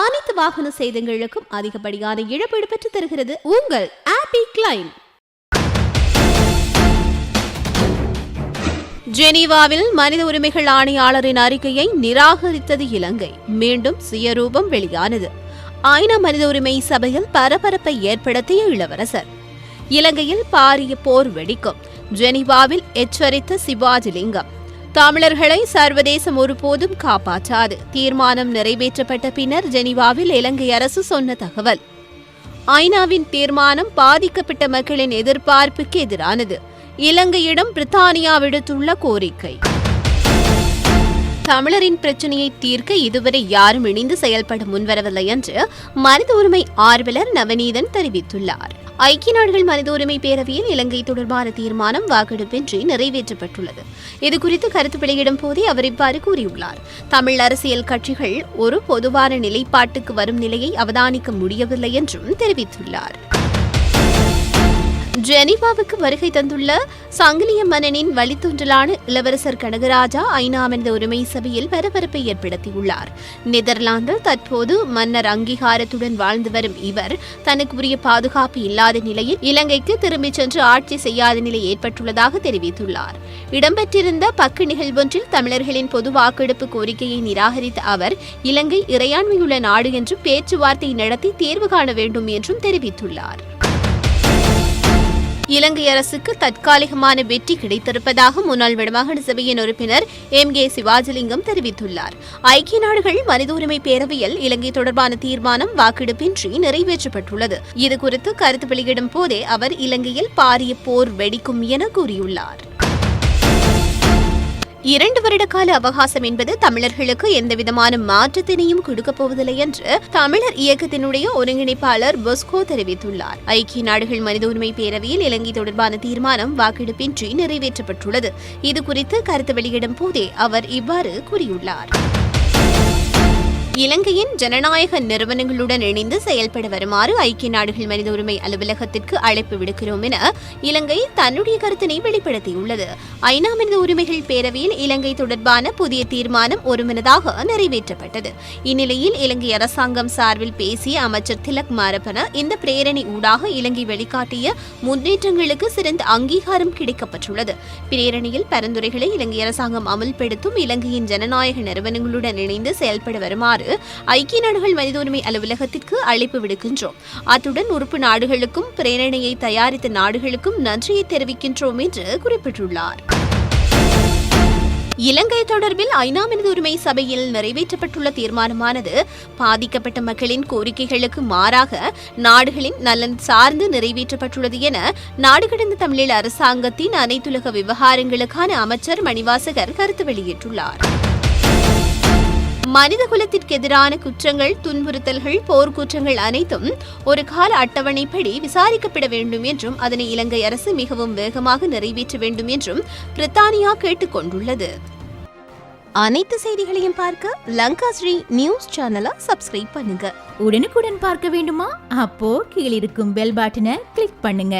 அனைத்து வாகன சேதங்களுக்கும் அதிகப்படியான இழப்பீடு பெற்று தருகிறது உங்கள் ஆப்பி கிளைம் ஜெனீவாவில் மனித உரிமைகள் ஆணையாளரின் அறிக்கையை நிராகரித்தது இலங்கை. மீண்டும் சுயரூபம் வெளியானது. ஐநா மனித உரிமை சபையில் பரபரப்பை ஏற்படுத்திய இளவரசர். இலங்கையில் பாரிய போர் வெடிக்கும். ஜெனீவாவில் எச்சரித்த சிவாஜிலிங்கம். தமிழர்களை சர்வதேசம் ஒருபோதும் காப்பாற்றாது. தீர்மானம் நிறைவேற்றப்பட்ட பின்னர் ஜெனீவாவில் இலங்கை அரசு சொன்ன தகவல். ஐநாவின் தீர்மானம் பாதிக்கப்பட்ட மக்களின் எதிர்பார்ப்புக்கு எதிரானது. இலங்கையிடம் பிரித்தானியா விடுத்துள்ள கோரிக்கை. தமிழரின் பிரச்சனையை தீர்க்க இதுவரை யாரும் இணைந்து செயல்பட முன்வரவில்லை என்று மனித உரிமை ஆர்வலர் நவநீதன் தெரிவித்துள்ளார். ஐக்கிய நாடுகள் மனித உரிமை பேரவையில் இலங்கை தொடர்பான தீர்மானம் வாக்கெடுப்பின்றி நிறைவேற்றப்பட்டுள்ளது. இதுகுறித்து கருத்து வெளியிடும் போதே அவர் இவ்வாறு கூறியுள்ளார். தமிழ் அரசியல் கட்சிகள் ஒரு பொதுவான நிலைப்பாட்டுக்கு வரும் நிலையை அவதானிக்க முடியவில்லை என்றும் தெரிவித்துள்ளார். ஜெனீவாவுக்கு வருகை தந்துள்ள சங்கிலிய மன்னனின் வழித்தோன்றலான இளவரசர் கனகராஜா ஐநா மனித உரிமை சபையில் பரபரப்பை ஏற்படுத்தியுள்ளார். நெதர்லாந்தில் தற்போது மன்னர் அங்கீகாரத்துடன் வாழ்ந்து வரும் இவர் தனக்கு உரிய பாதுகாப்பு இல்லாத நிலையில் இலங்கைக்கு திரும்பிச் சென்று ஆட்சி செய்யாத நிலை ஏற்பட்டுள்ளதாக தெரிவித்துள்ளார். இடம்பெற்றிருந்த பக்கு நிகழ்வொன்றில் தமிழர்களின் பொது வாக்கெடுப்பு கோரிக்கையை நிராகரித்த அவர் இலங்கை இறையாண்மையுள்ள நாடு என்றும் பேச்சுவார்த்தை நடத்தி தேர்வு காண வேண்டும் என்றும் தெரிவித்துள்ளார். இலங்கை அரசுக்கு தற்காலிகமான வெற்றி கிடைத்திருப்பதாக முன்னாள் வடமாகாண சபையின் உறுப்பினர் எம். கே. சிவாஜிலிங்கம் தெரிவித்துள்ளார். ஐக்கிய நாடுகள் மனித உரிமை பேரவையில் இலங்கை தொடர்பான தீர்மானம் வாக்கெடுப்பின்றி நிறைவேற்றப்பட்டுள்ளது. இதுகுறித்து கருத்து வெளியிடும் போதே அவர் இலங்கையில் பாரிய போர் வெடிக்கும் என கூறியுள்ளார். இரண்டு வருட கால அவகாசம் என்பது தமிழர்களுக்கு எந்தவிதமான மாற்றத்தினையும் கொடுக்கப் போவதில்லை என்று தமிழர் இயக்கத்தினுடைய ஒருங்கிணைப்பாளர் பொஸ்கோ தெரிவித்துள்ளார். ஐக்கிய நாடுகள் மனித உரிமை பேரவையில் இலங்கை தொடர்பான தீர்மானம் வாக்கெடுப்பின்றி நிறைவேற்றப்பட்டுள்ளது. இதுகுறித்து கருத்து வெளியிடும் போதே அவர் இவ்வாறு கூறியுள்ளார். இலங்கையின் ஜனநாயக நிறுவனங்களுடன் இணைந்து செயல்பட வருமாறு ஐக்கிய நாடுகள் மனித உரிமை அலுவலகத்திற்கு அழைப்பு விடுக்கிறோம் என இலங்கை தன்னுடைய கருத்தினை வெளிப்படுத்தியுள்ளது. ஐநா மனித உரிமைகள் பேரவையில் இலங்கை தொடர்பான புதிய தீர்மானம் ஒருமனதாக நிறைவேற்றப்பட்டது. இந்நிலையில் இலங்கை அரசாங்கம் சார்பில் பேசிய அமைச்சர் திலக் மாரப்பன இந்த பிரேரணை ஊடாக இலங்கை வெளிக்காட்டிய முன்னேற்றங்களுக்கு சிறந்த அங்கீகாரம் கிடைக்கப்பட்டுள்ளது. பிரேரணையில் பரிந்துரைகளை இலங்கை அரசாங்கம் அமல்படுத்தும் இலங்கையின் ஜனநாயக நிறுவனங்களுடன் இணைந்து செயல்பட வருமாறு ஐக்கிய நாடுகள் மனித உரிமை அலுவலகத்திற்கு அழைப்பு விடுக்கின்றோம். அத்துடன் உறுப்பு நாடுகளுக்கும் பிரேரணையை தயாரித்த நாடுகளுக்கும் நன்றியை தெரிவிக்கின்றோம் என்று குறிப்பிட்டுள்ளார். இலங்கை தொடர்பில் ஐநா மனித உரிமை சபையில் நிறைவேற்றப்பட்டுள்ள தீர்மானமானது பாதிக்கப்பட்ட மக்களின் கோரிக்கைகளுக்கு மாறாக நாடுகளின் நலன் சார்ந்து நிறைவேற்றப்பட்டுள்ளது என நாடு கடந்த தமிழீழ அரசாங்கத்தின் அனைத்துலக விவகாரங்களுக்கான அமைச்சர் மணிவாசகர் கருத்து வெளியிட்டுள்ளார். மனித குலத்திற்கு எதிரான குற்றங்கள் துன்புறுத்தல்கள் போர்க்குற்றங்கள் அனைத்தும் ஒரு கால அட்டவணைப்படி விசாரிக்கப்பட வேண்டும் என்றும் அதனை இலங்கை அரசு மிகவும் வேகமாக நிறைவேற்ற வேண்டும் என்றும் பிரித்தானியா கேட்டுக்கொண்டுள்ளது அனைத்து செய்திகளையும் பார்க்க லங்கா ஸ்ரீ நியூஸ் சேனலை சப்ஸ்கிரைப் பண்ணுங்க. உடனுக்குடன் பார்க்க வேண்டுமா? அப்போ கீழிருக்கும் பெல் பட்டனை கிளிக் பண்ணுங்க.